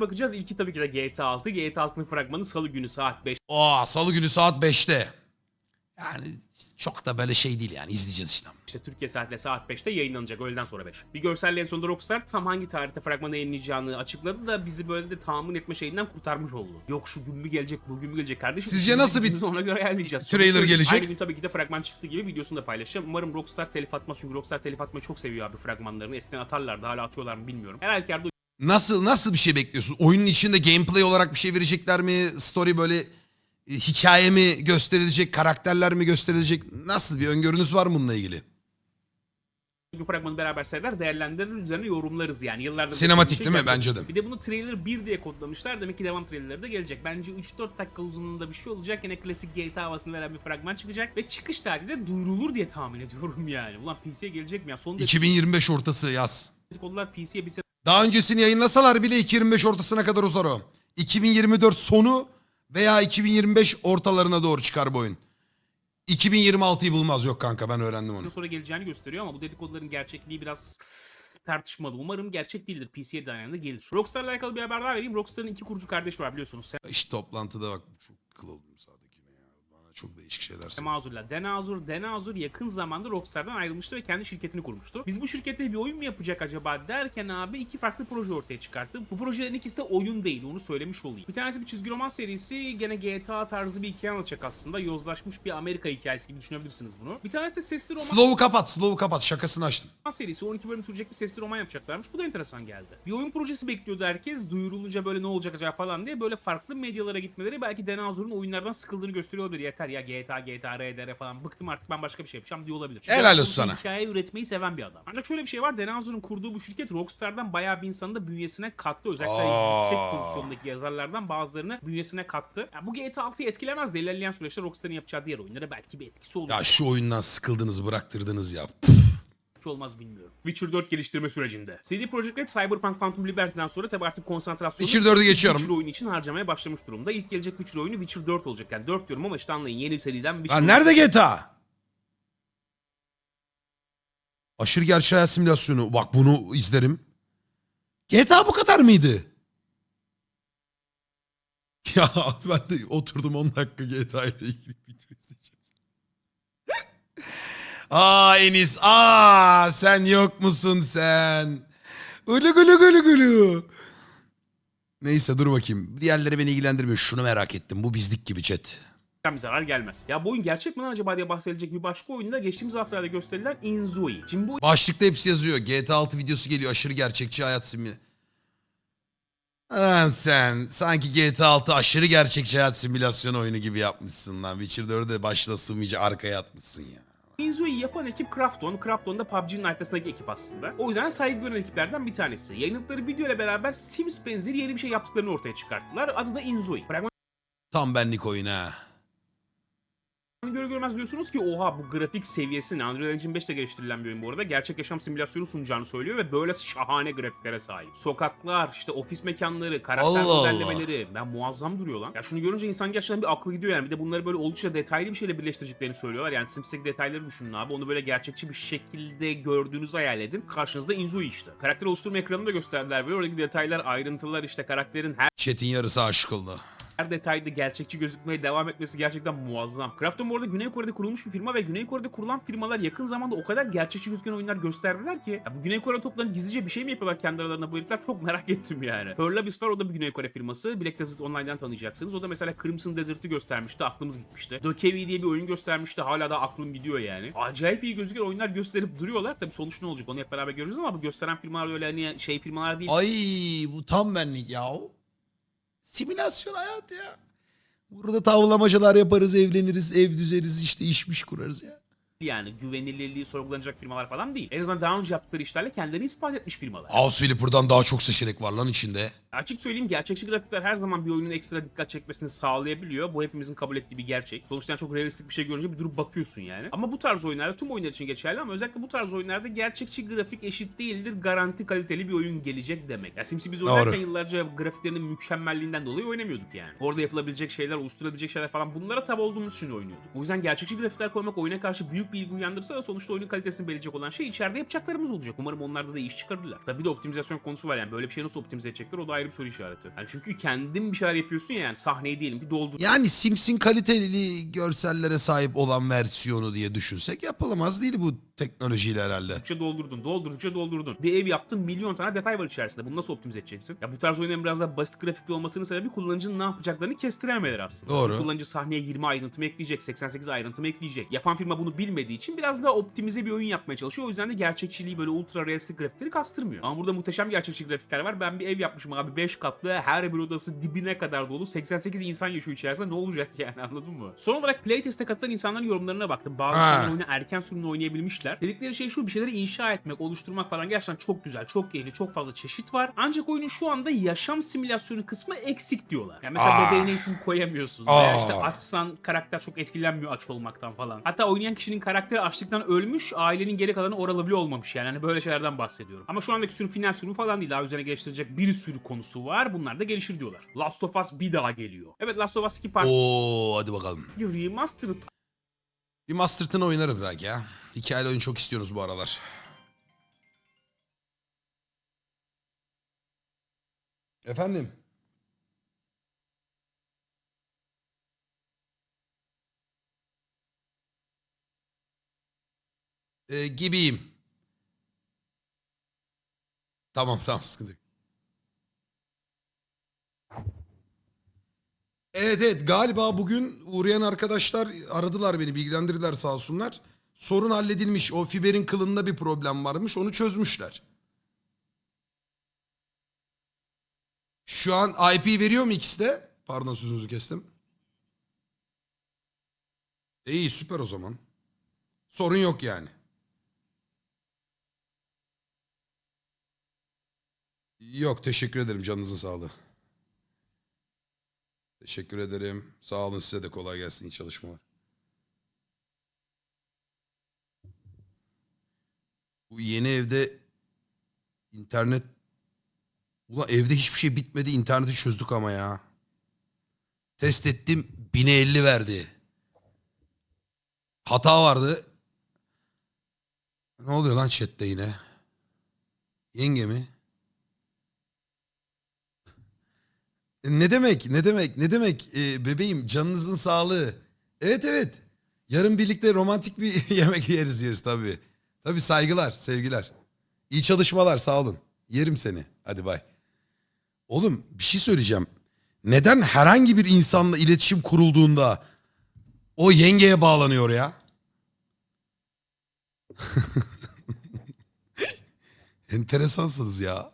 bakacağız. İlki tabii ki de GTA 6. GTA 6'nın fragmanı salı günü saat 5. Aa, salı günü saat 5'te. Yani çok da böyle şey değil yani izleyeceğiz işte. İşte Türkiye saatle saat 5'te yayınlanacak öğleden sonra 5. Bir görselle en sonunda Rockstar tam hangi tarihte fragmanı yayınlayacağını açıkladı da bizi böyle de tahmin etme şeyinden kurtarmış oldu. Yok şu gün mü gelecek bu gün mü gelecek kardeşim. Sizce nasıl bir ona göre ayarlayacağız. trailer Sonuçta gelecek? Aynı gün tabii ki de fragman çıktığı gibi videosunu da paylaşacağım. Umarım Rockstar telif atmaz çünkü Rockstar telif atmayı çok seviyor abi fragmanlarını. Eskiden atarlardı hala atıyorlar mı bilmiyorum. Her halükarda Nasıl nasıl bir şey bekliyorsun? Oyunun içinde gameplay olarak bir şey verecekler mi? Story böyle e, hikaye mi gösterilecek? Karakterler mi gösterilecek? Nasıl bir öngörünüz var mı bununla ilgili? bu fragmanı beraber seyreder değerlendirir üzerine yorumlarız yani. Yıllardır Sinematik beklediğim değil mi? Bence de. Bir de bunu trailer 1 diye kodlamışlar. Demek ki devam trailerleri de gelecek. Bence 3-4 dakika uzunluğunda bir şey olacak. Yine klasik GTA havasını veren bir fragman çıkacak. Ve çıkış tarihi de duyurulur diye tahmin ediyorum yani. Ulan PC'ye gelecek mi ya? Son 2025 ortası yaz. dedikodular PC'ye bir Daha öncesini yayınlasalar bile 2025 ortasına kadar uzar o. 2024 sonu veya 2025 ortalarına doğru çıkar bu oyun. 2026'yı bulmaz yok kanka ben öğrendim onu. sonra geleceğini gösteriyor ama bu dedikoduların gerçekliği biraz tartışmalı. Umarım gerçek değildir. PC'ye dayanında gelir. Rockstar'la alakalı bir haber daha vereyim. Rockstar'ın iki kurucu kardeş var biliyorsunuz. İş toplantıda bak çok kıl oldum. Bana çok değişik şeyler söyledi. Sam Azur'la Dan Azur, Dan Azur yakın zamanda Rockstar'dan ayrılmıştı ve kendi şirketini kurmuştu. Biz bu şirkette bir oyun mu yapacak acaba derken abi iki farklı proje ortaya çıkarttı. Bu projelerin ikisi de oyun değil onu söylemiş olayım. Bir tanesi bir çizgi roman serisi gene GTA tarzı bir hikaye anlatacak aslında. Yozlaşmış bir Amerika hikayesi gibi düşünebilirsiniz bunu. Bir tanesi de sesli roman Slow'u kapat, slow'u kapat. Şakasını açtım. serisi 12 bölüm sürecek bir sesli roman yapacaklarmış. Bu da enteresan geldi. Bir oyun projesi bekliyordu herkes. Duyurulunca böyle ne olacak acaba falan diye böyle farklı medyalara gitmeleri belki Dan Azur'un oyunlardan sıkıldığını gösteriyor olabilir. Yeter ya GTA, GTA, RDR falan bıktım artık ben başka bir şey yapacağım diye olabilir. Çünkü Helal olsun sana. Hikaye üretmeyi seven bir adam. Ancak şöyle bir şey var. Dan Azur'un kurduğu bu şirket Rockstar'dan bayağı bir insanı da bünyesine kattı. Özellikle Aa. yüksek pozisyondaki yazarlardan bazılarını bünyesine kattı. Ya bu GTA 6'yı etkilemez de ilerleyen süreçte Rockstar'ın yapacağı diğer oyunlara belki bir etkisi olur. Ya şu oyundan sıkıldınız, bıraktırdınız ya. Belki olmaz bilmiyorum. Witcher 4 geliştirme sürecinde. CD Projekt Red Cyberpunk Phantom Liberty'den sonra tabii artık konsantrasyonu Witcher 4'ü geçiyorum. Witcher oyunu için harcamaya başlamış durumda. İlk gelecek Witcher oyunu Witcher 4 olacak. Yani 4 diyorum ama işte anlayın yeni seriden Witcher Lan nerede GTA? Aşırı gerçek hayat simülasyonu. Bak bunu izlerim. GTA bu kadar mıydı? Ya ben de oturdum 10 dakika GTA ile ilgili video izleyeceğim. Aa Enis, aa sen yok musun sen? Ulu gulu gulu gulu. Neyse dur bakayım. Diğerleri beni ilgilendirmiyor. Şunu merak ettim. Bu bizlik gibi chat. bir zarar gelmez. Ya bu oyun gerçek mi lan acaba diye bahsedilecek bir başka oyunda geçtiğimiz haftalarda gösterilen Inzui. Şimdi bu Başlıkta hepsi yazıyor. GTA 6 videosu geliyor. Aşırı gerçekçi hayat simülasyonu. Lan sen sanki GTA 6 aşırı gerçekçi hayat simülasyonu oyunu gibi yapmışsın lan. Witcher 4'e başta sığmayınca arkaya atmışsın ya. Inzui'yi yapan ekip Krafton. Krafton da PUBG'nin arkasındaki ekip aslında. O yüzden saygı gören ekiplerden bir tanesi. Yayınladıkları video ile beraber Sims benzeri yeni bir şey yaptıklarını ortaya çıkarttılar. Adı da Inzui. Tam benlik oyun ha. Göre görmez diyorsunuz ki oha bu grafik seviyesini Unreal Engine 5'te geliştirilen bir oyun bu arada. Gerçek yaşam simülasyonu sunacağını söylüyor ve böyle şahane grafiklere sahip. Sokaklar, işte ofis mekanları, karakter Allah modellemeleri. Ben muazzam duruyor lan. Ya şunu görünce insan gerçekten bir aklı gidiyor yani. Bir de bunları böyle oldukça detaylı bir şeyle birleştireceklerini söylüyorlar. Yani Sims'teki detayları düşünün abi. Onu böyle gerçekçi bir şekilde gördüğünüzü hayal edin. Karşınızda Inzui işte. Karakter oluşturma ekranını da gösterdiler böyle. Oradaki detaylar, ayrıntılar işte karakterin her Chat'in yarısı aşık oldu. Her detayda gerçekçi gözükmeye devam etmesi gerçekten muazzam. Krafton bu arada Güney Kore'de kurulmuş bir firma ve Güney Kore'de kurulan firmalar yakın zamanda o kadar gerçekçi gözüken oyunlar gösterdiler ki ya bu Güney Kore toplanıp gizlice bir şey mi yapıyorlar kendi aralarında bu herifler çok merak ettim yani. Pearl Abyss var o da bir Güney Kore firması. Black Desert Online'dan tanıyacaksınız. O da mesela Crimson Desert'ı göstermişti aklımız gitmişti. Dökevi diye bir oyun göstermişti hala da aklım gidiyor yani. Acayip iyi gözüken oyunlar gösterip duruyorlar. Tabii sonuç ne olacak onu hep beraber göreceğiz ama bu gösteren firmalar öyle hani şey firmalar değil. Ay bu tam benlik ya. Simülasyon hayat ya. Burada tavlamacılar yaparız, evleniriz, ev düzeriz, işte işmiş kurarız ya. Yani güvenilirliği sorgulanacak firmalar falan değil. En azından daha önce yaptıkları işlerle kendilerini ispat etmiş firmalar. House Flipper'dan daha çok seçenek var lan içinde. Açık söyleyeyim gerçekçi grafikler her zaman bir oyunun ekstra dikkat çekmesini sağlayabiliyor. Bu hepimizin kabul ettiği bir gerçek. Sonuçta yani çok realistik bir şey görünce bir durup bakıyorsun yani. Ama bu tarz oyunlarda tüm oyunlar için geçerli ama özellikle bu tarz oyunlarda gerçekçi grafik eşit değildir. Garanti kaliteli bir oyun gelecek demek. Ya Sims'i biz oynarken Doğru. yıllarca grafiklerinin mükemmelliğinden dolayı oynamıyorduk yani. Orada yapılabilecek şeyler, oluşturabilecek şeyler falan bunlara tab olduğumuz için oynuyorduk. O yüzden gerçekçi grafikler koymak oyuna karşı büyük büyük bir ilgi uyandırsa da sonuçta oyunun kalitesini belirleyecek olan şey içeride yapacaklarımız olacak. Umarım onlarda da iş çıkarırlar. Tabii de optimizasyon konusu var yani böyle bir şey nasıl optimize edecekler o da ayrı bir soru işareti. Yani çünkü kendin bir şeyler yapıyorsun ya yani sahneyi diyelim ki doldur. Yani Sims'in kaliteli görsellere sahip olan versiyonu diye düşünsek yapılamaz değil bu teknolojiyle herhalde. Doldurdukça doldurdun, doldurdukça doldurdun. Bir ev yaptın, milyon tane detay var içerisinde. Bunu nasıl optimize edeceksin? Ya bu tarz oyunların biraz daha basit grafikli olmasının sebebi kullanıcının ne yapacaklarını kestirememeleri aslında. Doğru. Kullanıcı sahneye 20 ayrıntı mı ekleyecek, 88 ayrıntı mı ekleyecek? Yapan firma bunu bilmediği için biraz daha optimize bir oyun yapmaya çalışıyor. O yüzden de gerçekçiliği böyle ultra realistik grafikleri kastırmıyor. Ama burada muhteşem gerçekçi grafikler var. Ben bir ev yapmışım abi 5 katlı, her bir odası dibine kadar dolu. 88 insan yaşıyor içerisinde. Ne olacak yani anladın mı? Son olarak playtest'e katılan insanların yorumlarına baktım. Bazı oyunu erken sürümde oynayabilmişler. Dedikleri şey şu bir şeyleri inşa etmek, oluşturmak falan gerçekten çok güzel, çok keyifli, çok fazla çeşit var. Ancak oyunun şu anda yaşam simülasyonu kısmı eksik diyorlar. Yani mesela Aa. bebeğine isim koyamıyorsun. Veya işte açsan karakter çok etkilenmiyor aç olmaktan falan. Hatta oynayan kişinin karakteri açlıktan ölmüş, ailenin geri kalanı oralı bile olmamış yani. Hani böyle şeylerden bahsediyorum. Ama şu andaki sürüm final sürümü falan değil. Daha üzerine geliştirecek bir sürü konusu var. Bunlar da gelişir diyorlar. Last of Us bir daha geliyor. Evet Last of Us 2 Part Oo hadi bakalım. 2 Remastered Bir Master'tın oynarım belki ya. Hikayeli oyun çok istiyoruz bu aralar. Efendim? Ee, gibiyim. Tamam tamam sıkıntı. Evet evet galiba bugün uğrayan arkadaşlar aradılar beni bilgilendirdiler sağ olsunlar. Sorun halledilmiş. O fiberin kılında bir problem varmış. Onu çözmüşler. Şu an IP veriyor mu ikisi de? Pardon sözünüzü kestim. E iyi süper o zaman. Sorun yok yani. Yok teşekkür ederim canınızın sağlığı. Teşekkür ederim. Sağ olun size de kolay gelsin. İyi çalışmalar. Bu yeni evde internet... Ulan evde hiçbir şey bitmedi. interneti çözdük ama ya. Test ettim. 1050 verdi. Hata vardı. Ne oluyor lan chatte yine? Yenge mi? Ne demek? Ne demek? Ne demek? Ee, bebeğim canınızın sağlığı. Evet evet. Yarın birlikte romantik bir yemek yeriz yeriz tabii. Tabii saygılar, sevgiler. İyi çalışmalar sağ olun. Yerim seni. Hadi bay. Oğlum bir şey söyleyeceğim. Neden herhangi bir insanla iletişim kurulduğunda o yengeye bağlanıyor ya? Enteresansınız ya.